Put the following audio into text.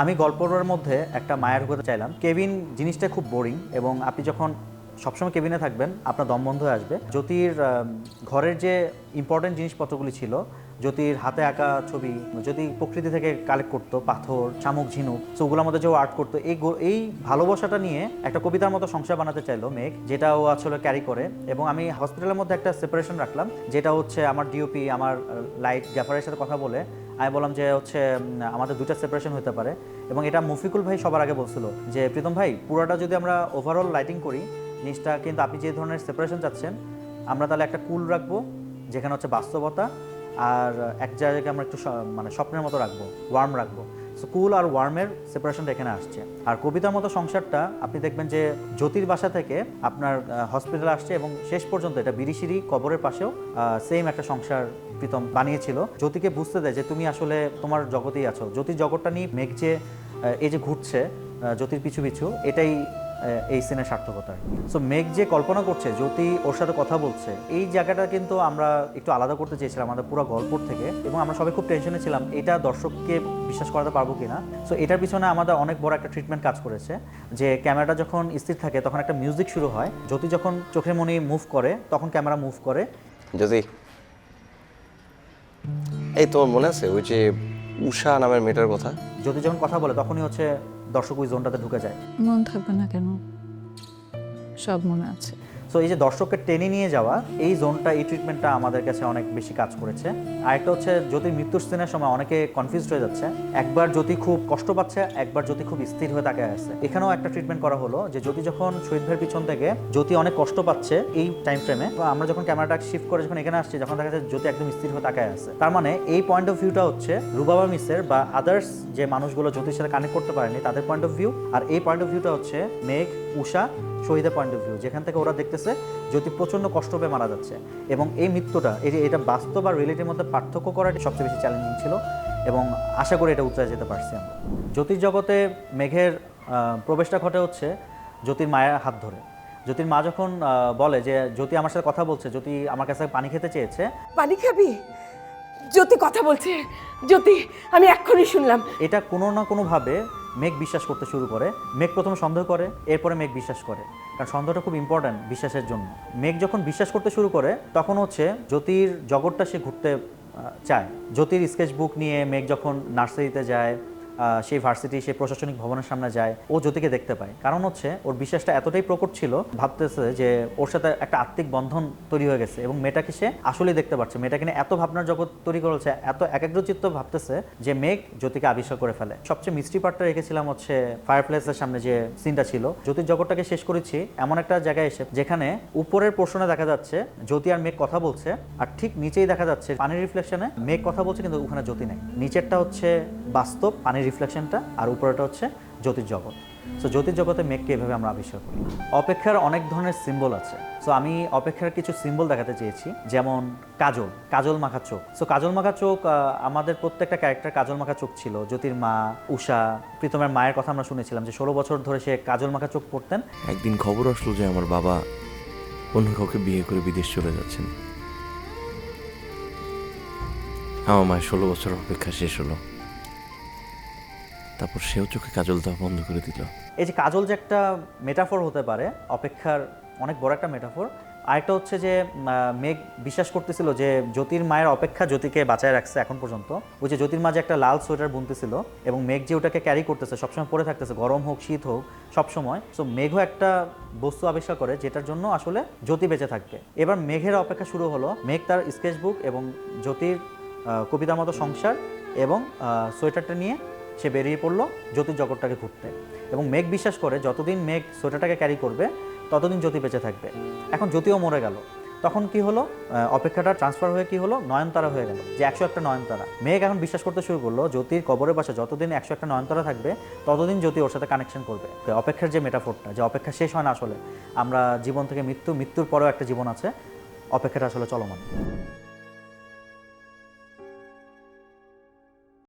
আমি গল্পটার মধ্যে একটা মায়ের হতে চাইলাম। কেবিন জিনিসটা খুব বোরিং এবং আপনি যখন সবসময় কেবিনে থাকবেন, আপনার দম বন্ধ হয়ে আসবে। জ্যোতির ঘরের যে ইম্পর্টেন্ট জিনিসপত্রগুলি ছিল, জ্যোতির হাতে আঁকা ছবি যদি প্রকৃতি থেকে কালেক্ট করতো, পাথর, শামুক, ঝিনুক তো ওগুলোর মধ্যে যে আর্ট করতো, এই এই ভালোবাসাটা নিয়ে একটা কবিতার মতো সংসার বানাতে চাইলো মেঘ, যেটা ও আসলে ক্যারি করে। এবং আমি হসপিটালের মধ্যে একটা সেপারেশন রাখলাম, যেটা হচ্ছে আমার ডিওপি আমার লাইট গ্যাফারের সাথে কথা বলে আমি বললাম যে হচ্ছে আমাদের দুটা সেপারেশন হতে পারে। এবং এটা মুফিকুল ভাই সবার আগে বলছিল যে, প্রীতম ভাই, পুরোটা যদি আমরা ওভারঅল লাইটিং করি জিনিসটা কিন্তু আপনি যে ধরনের সেপারেশন চাচ্ছেন, আমরা তাহলে একটা কুল রাখব, যেখানে হচ্ছে বাস্তবতা, আর এক জায়গাকে আমরা একটু মানে স্বপ্নের মতো রাখব ওয়ার্ম রাখব। সো কুল আর ওয়ার্মের সেপারেশনটা এখানে আসছে। আর কবিতার মতো সংসারটা, আপনি দেখবেন যে জ্যোতির বাসা থেকে আপনার হসপিটাল আসছে এবং শেষ পর্যন্ত এটা বিরিশিরি কবরের পাশেও সেম একটা সংসার প্রীতম বানিয়েছিল। জ্যোতিকে বুঝতে দেয় যে তুমি আসলে তোমার জগতেই আছো। জ্যোতির জগৎটা নিয়ে মেঘ যে এই যে ঘুরছে জ্যোতির পিছু পিছু, এটাই এই সিনের সার্থকতা সো মেঘ যে কল্পনা করছে জ্যোতি ওর সাথে কথা বলছে এই জায়গাটা কিন্তু আমরা একটু আলাদা করতে চেয়েছিলাম আমাদের পুরো গল্পর থেকে এবং আমরা সবাই খুব টেনশনে ছিলাম এটা দর্শককে বিশ্বাস করাতে পারব কিনা? সো এটার পিছনে আমাদের অনেক বড় একটা ট্রিটমেন্ট কাজ করেছে যে ক্যামেরাটা যখন স্থির থাকে তখন একটা মিউজিক শুরু হয়। জ্যোতি যখন চোখের মনি মুভ করে তখন ক্যামেরা মুভ করে। যদি এই তোমার মনে আছে ওই যে উষা নামের মেয়েটার কথা? জ্যোতি যখন কথা বলে তখনই হচ্ছে দর্শক ওই জোনটাতে ঢুকে যায়। মন থাকবে না কেন? সব মনে আছে। সো এই যে দর্শককে টেনে নিয়ে যাওয়া, এই জোনটা এই ট্রিটমেন্টটা আমাদের কাছে অনেক বেশি কাজ করেছে। আরেকটা হচ্ছে, জ্যোতির মৃত্যুর সিনের সময় অনেকে কনফিউজড হয়ে যাচ্ছে। একবার জ্যোতি খুব কষ্ট পাচ্ছে, একবার জ্যোতি খুব স্থির হয়ে তাকায় আসছে। এখানেও একটা ট্রিটমেন্ট করা হলো যে, জ্যোতি যখন শহীদ ভাইয়ের পিছন থেকে, জ্যোতি অনেক কষ্ট পাচ্ছে এই টাইম ফ্রেমে আমরা যখন ক্যামেরাটা শিফট করে যখন এখানে আসছি, যখন দেখা যাচ্ছে জ্যোতি একদম স্থির হয়ে তাকায় আছে। তার মানে এই পয়েন্ট অফ ভিউটা হচ্ছে রুবাবা মিসের বা আদার্স যে মানুষগুলো জ্যোতির সাথে কানেক্ট করতে পারেনি, তাদের পয়েন্ট অফ ভিউ আর এই পয়েন্ট অফ ভিউটা হচ্ছে মেঘ উষা শহীদের পয়েন্ট অফ ভিউ যেখান থেকে ওরা দেখতেছে জ্যোতি প্রচণ্ড কষ্ট পেয়ে মারা যাচ্ছে। এবং এই মৃত্যুটা এই যে এটা বাস্তব আর রিয়েলিটির মধ্যে পার্থক্য করাটি সবচেয়ে বেশি চ্যালেঞ্জিং ছিল এবং আশা করি এটা উত্তরে যেতে পারছি আমরা। জ্যোতির জগতে মেঘের প্রবেশটা ঘটে হচ্ছে জ্যোতির মায়ের হাত ধরে। জ্যোতির মা যখন বলে যে জ্যোতি আমার সাথে কথা বলছে জ্যোতি আমার কাছে পানি খেতে চেয়েছে। পানি খাবি? জ্যোতি কথা বলছে। জ্যোতি আমি এক্ষুনি শুনলাম। এটা কোনো না কোনোভাবে মেঘ বিশ্বাস করতে শুরু করে। মেঘ প্রথমে সন্দেহ করে, এরপরে মেঘ বিশ্বাস করে। কারণ সন্দেহটা খুব ইম্পর্ট্যান্ট বিশ্বাসের জন্য। মেঘ যখন বিশ্বাস করতে শুরু করে, তখন হচ্ছে জ্যোতির জগৎটা সে ঘুরতে চায়। জ্যোতির স্কেচ বুক নিয়ে মেঘ যখন নার্সারিতে যায় সেই ভার্সিটি সেই প্রশাসনিক ভবনের সামনে যায়, ও জ্যোতিকে দেখতে পায়। কারণ হচ্ছে, ওর বিশ্বাসটা এতটাই প্রকট ছিল, ভাবতেছে যে ওর সাথে একটা আত্মিক বন্ধন তৈরি হয়ে গেছে এবং মেয়েটাকে সে আসলেই দেখতে পাচ্ছে। মেয়েটাকে নিয়ে এত ভাবনার জগৎ তৈরি করেছে, এত একাগ্রচিত্ত ভাবতেছে যে মেঘ জ্যোতিকে আবিষ্কার করে ফেলে। সবচেয়ে মিষ্টি পার্টটা রেখেছিলাম হচ্ছে ফায়ার প্লেসের সামনে যে সিনটা ছিল। জ্যোতির জগৎটাকে শেষ করেছি এমন একটা জায়গায় এসে, যেখানে উপরের পোর্শনে দেখা যাচ্ছে, জ্যোতি আর মেঘ কথা বলছে, আর ঠিক নিচেই দেখা যাচ্ছে, পানির রিফ্লেকশনে মেঘ কথা বলছে, কিন্তু ওখানে জ্যোতি নেই। নিচেরটা হচ্ছে বাস্তব পানির রিফ্লেকশনটা আর উপরেটা হচ্ছে জ্যোতির জগৎ সো জ্যোতির জগতে মেঘকে এভাবে আমরা আবিষ্কার করি। অপেক্ষার অনেক ধরনের সিম্বল আছে। সো আমি অপেক্ষার কিছু সিম্বল দেখাতে চেয়েছি, যেমন কাজল কাজল মাখা চোখ। সো কাজল মাখা চোখ আমাদের প্রত্যেকটা ক্যারেক্টার কাজল মাখা চোখ ছিল। জ্যোতির মা, উষা, প্রীতমের মায়ের কথা আমরা শুনেছিলাম যে ষোলো বছর ধরে সে কাজল মাখা চোখ পড়তেন একদিন খবর আসলো যে আমার বাবা অন্য কাউকে বিয়ে করে বিদেশ চলে যাচ্ছেন। আমার মায়ের ষোলো বছর অপেক্ষা শেষ হলো। তারপর সেও চোখে কাজল দেওয়া বন্ধ করে দিল। এই যে কাজল যে একটা মেটাফোর হতে পারে, অপেক্ষার অনেক বড় একটা মেটাফোর। আরেকটা হচ্ছে যে মেঘ বিশ্বাস করতেছিল যে জ্যোতির মায়ের অপেক্ষা জ্যোতিকে বাঁচায় রাখছে এখন পর্যন্ত। ওই যে জ্যোতির মা যে একটা লাল সোয়েটার বুনতেছিল এবং মেঘ যে ওটাকে ক্যারি করতেছে, সবসময় পরে থাকতেছে, গরম হোক, শীত হোক, সবসময়। সো মেঘও একটা বস্তু আবিষ্কার করে যেটার জন্য আসলে জ্যোতি বেঁচে থাকবে। এবার মেঘের অপেক্ষা শুরু হলো। মেঘ তার স্কেচবুক এবং জ্যোতির কবিতার মতো সংসার এবং সোয়েটারটা নিয়ে সে বেরিয়ে পড়ল জ্যোতির জগৎটাকে ঘুরতে এবং মেঘ বিশ্বাস করে যতদিন মেঘ সোয়েটারটাকে ক্যারি করবে, ততদিন জ্যোতি বেঁচে থাকবে। এখন জ্যোতিও মরে গেল। তখন কি হলো? অপেক্ষাটা ট্রান্সফার হয়ে কি হলো? নয়নতারা হয়ে গেল, যে একশো একটা নয়নতারা। মেঘ এখন বিশ্বাস করতে শুরু করল, জ্যোতির কবরের পাশে যতদিন একশো একটা নয়নতারা থাকবে, ততদিন জ্যোতি ওর সাথে কানেকশন করবে। অপেক্ষার যে মেটাফোরটা যে অপেক্ষা শেষ হয় না আসলে, আমরা জীবন থেকে মৃত্যু, মৃত্যুর পরেও একটা জীবন আছে, অপেক্ষাটা আসলে চলমান।